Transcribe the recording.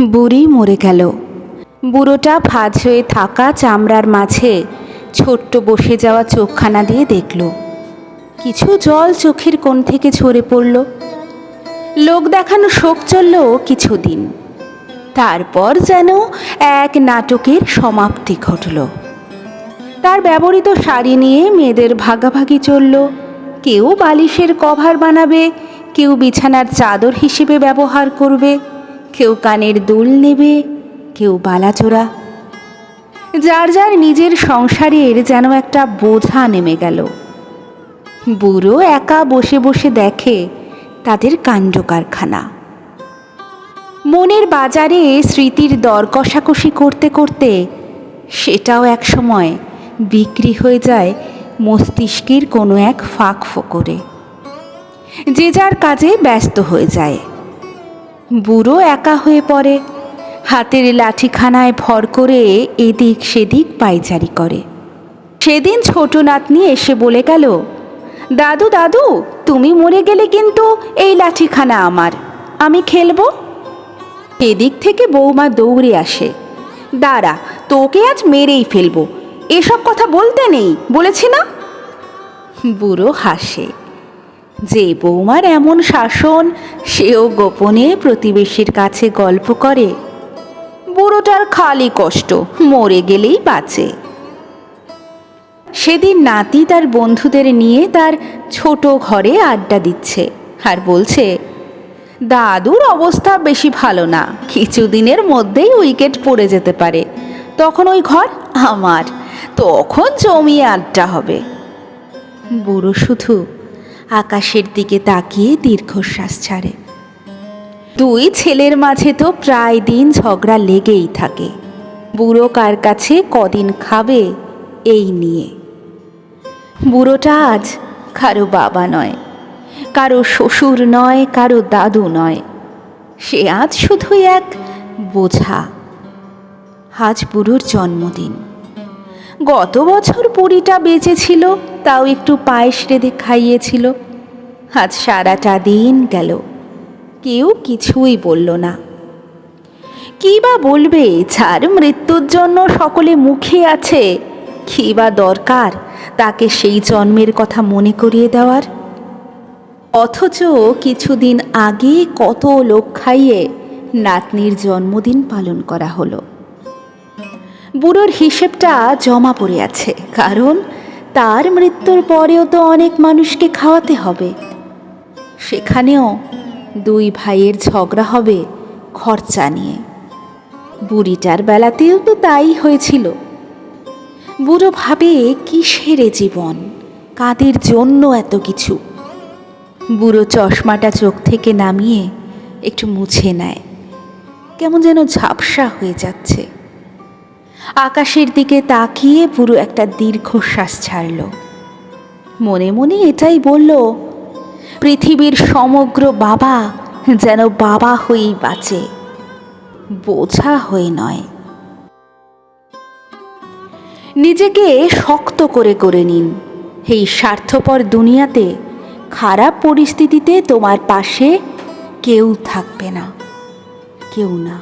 বুড়ি মরে গেল। বুড়োটা ভাঁজ হয়ে থাকা চামড়ার মাঝে ছোট্ট বসে যাওয়া চোখখানা দিয়ে দেখল। কিছু জল চোখের কোণ থেকে ঝরে পড়ল। লোক দেখানো শোক চলল কিছুদিন। তারপর যেন এক নাটকের সমাপ্তি ঘটল। তার ব্যবহৃত শাড়ি নিয়ে মেয়েদের ভাগাভাগি চলল। কেউ বালিশের কভার বানাবে, কেউ বিছানার চাদর হিসেবে ব্যবহার করবে। কেউ কানের দুল নেবে, কেউ বালাচোরা যার যার নিজের সংসারের যেন একটা বোঝা নেমে গেল। বুড়ো একা বসে বসে দেখে তাদের কাণ্ড কারখানা। মনের বাজারে স্মৃতির দর কষাকষি করতে করতে সেটাও এক সময় বিক্রি হয়ে যায় মস্তিষ্কের কোনো এক ফাঁক ফোকরে। যে যার কাজে ব্যস্ত হয়ে যায়। বুড়ো একা হয়ে পড়ে। হাতের লাঠিখানায় ভর করে এদিক সেদিক পাইচারি করে। সেদিন ছোট নাতনি এসে বলে গেল, দাদু দাদু, তুমি মরে গেলে কিন্তু এই লাঠিখানা আমার, আমি খেলব? এদিক থেকে বৌমা দৌড়ে আসে, দাঁড়া, তোকে আজ মেরেই ফেলব, এসব কথা বলতে নেই, বলেছি না? বুড়ো হাসে। যে বৌমার এমন শাসন, সেও গোপনে প্রতিবেশীর কাছে গল্প করে। বুড়োটার খালি কষ্ট, মরে গেলেই বাঁচে। সেদিন নাতি তার বন্ধুদের নিয়ে তার ছোট ঘরে আড্ডা দিচ্ছে আর বলছে, দাদুর অবস্থা বেশি ভালো না, কিছুদিনের মধ্যেই উইকেট পড়ে যেতে পারে। তখন ওই ঘর আমার, তখন জমিয়ে আড্ডা হবে। বুড়ো শুধু আকাশের দিকে তাকিয়ে দীর্ঘশ্বাস ছাড়ে। দুই ছেলের মাঝে তো প্রায় দিন ঝগড়া লেগেই থাকে। বুড়ো কার কাছে কদিন খাবে, এই নিয়ে। বুড়োটা আজ কারও বাবা নয়, কারও শ্বশুর নয়, কারও দাদু নয়। সে আজ শুধুই এক বোঝা। আজ বুড়োর জন্মদিন। গত বছর বুড়িটা বেঁচে ছিল তাও একটু পায়েস রেঁধে খাইয়েছিল। আজ সারাটা দিন গেল। কেউ কিছুই বলল না। কী বা বলবে? যার মৃত্যুর জন্য সকলে মুখে আছে। কী বা দরকার তাকে সেই জন্মের কথা মনে করিয়ে দেওয়ার? অথচ কিছুদিন আগে কত লোক খাইয়ে নাতনির জন্মদিন পালন করা হলো। বুড়োর হিসেবটা জমা পড়ে আছে, কারণ তার মৃত্যুর পরেও তো অনেক মানুষকে খাওয়াতে হবে। সেখানেও দুই ভাইয়ের ঝগড়া হবে খরচা নিয়ে। বুড়িটার বেলাতেও তো তাই হয়েছিল। বুড়ো ভাবে কিসের এ জীবন? কাদের জন্য এত কিছু? বুড়ো চশমাটা চোখ থেকে নামিয়ে একটু মুছে নেয়। কেমন যেন ঝাপসা হয়ে যাচ্ছে। আকাশের দিকে তাকিয়ে পুরো একটা দীর্ঘশ্বাস ছাড়ল। মনে মনে এটাই বলল, পৃথিবীর সমগ্র বাবা যেন বাবা হয়েই বাঁচে, বোঝা হয়ে নয়। নিজেকে শক্ত করে করে নিন। এই স্বার্থপর দুনিয়াতে খারাপ পরিস্থিতিতে তোমার পাশে কেউ থাকবে না, কেউ না।